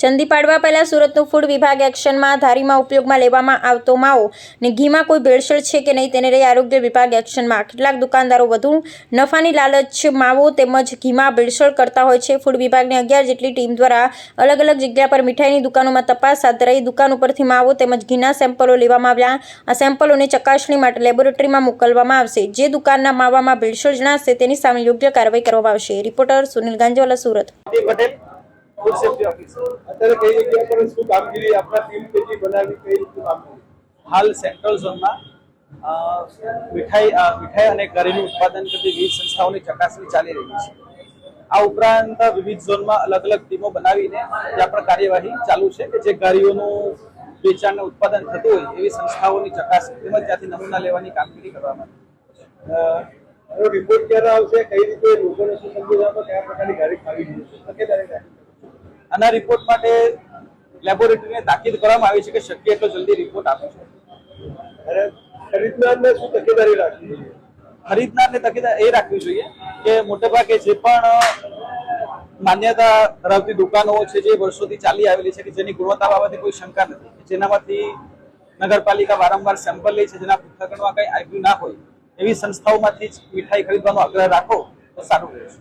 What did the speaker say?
ચંદી પાડવા પહેલાં સુરતનું ફૂડ વિભાગ એક્શનમાં ધારીમાં ઉપયોગમાં લેવામાં આવતો માવો. ને ઘીમાં કોઈ ભેળસેળ છે કે નહીં તેને લઈ આરોગ્ય વિભાગ એક્શનમાં. કેટલાક દુકાનદારો વધુ નફાની લાલચ માવો તેમજ ઘીમાં ભેળસેળ કરતા હોય છે. ફૂડ વિભાગની અગિયાર જેટલી ટીમ દ્વારા અલગ અલગ જગ્યા પર મીઠાઈની દુકાનોમાં તપાસ હાથ ધરાઈ દુકાન ઉપરથી માવો તેમજ ઘીના સેમ્પલો લેવામાં આવ્યા. આ સેમ્પલોને ચકાસણી માટે લેબોરેટરીમાં મોકલવામાં આવશે. જે દુકાનના માવામાં ભેળસેળ જણાશે તેની સામે યોગ્ય કાર્યવાહી કરવામાં આવશે. Reporter Sunil Ganjwala, Surat. Food safety officer અત્યારે કઈ જગ્યા પર શું કામગીરી આપણા ટીમ પેજી બનાવી કઈ રીતનું કામગીરી? હાલ સેન્ટ્રલ ઝોનમાં મીઠાઈ મીઠાઈ અને ઘરેલું ઉત્પાદન કરતી વિવિધ સંસ્થાઓની ચકાસણી ચાલી રહી છે. આ ઉપરાંત વિવિધ ઝોનમાં અલગ અલગ ટીમો બનાવીને ત્યાં પણ કાર્યવાહી ચાલુ છે કે જે ગાડીઓનું વેચાણ ઉત્પાદન થતું હોય એવી સંસ્થાઓની ચકાસણી તેમજ ત્યાંથી નમૂના લેવાની કામગીરી કરવામાં રિપોર્ટ ક્યારે આવશે? કઈ રીતે લોકોને શું સંદેશામાં કયા પ્રકારની ગાડી તકેદારી રાખવી આના રિપોર્ટ માટે લેબોરેટરીને તાકીદ કરવામાં આવી છે કે શક્ય એટલો જલ્દી રિપોર્ટ આપે અને ખરીદનારને શું તકેદારી રાખવી ખરીદનારને તકેદાર એ રાખવી જોઈએ કે મોટેભાગે જે પણ માન્યતા ધરાવતી દુકાનો છે જે વર્ષોથી ચાલી આવેલી છે કે જેની ગુણવત્તા બાબતે કોઈ શંકા નથી જેનામાંથી નગરપાલિકા વારંવાર સેમ્પલ લે છે જેના પૃથ્થકરણમાં કંઈ આવ્યું ના હોય એવી સંસ્થાઓમાંથી જ મીઠાઈ ખરીદવાનો આગ્રહ રાખો તો સારું રહેશે.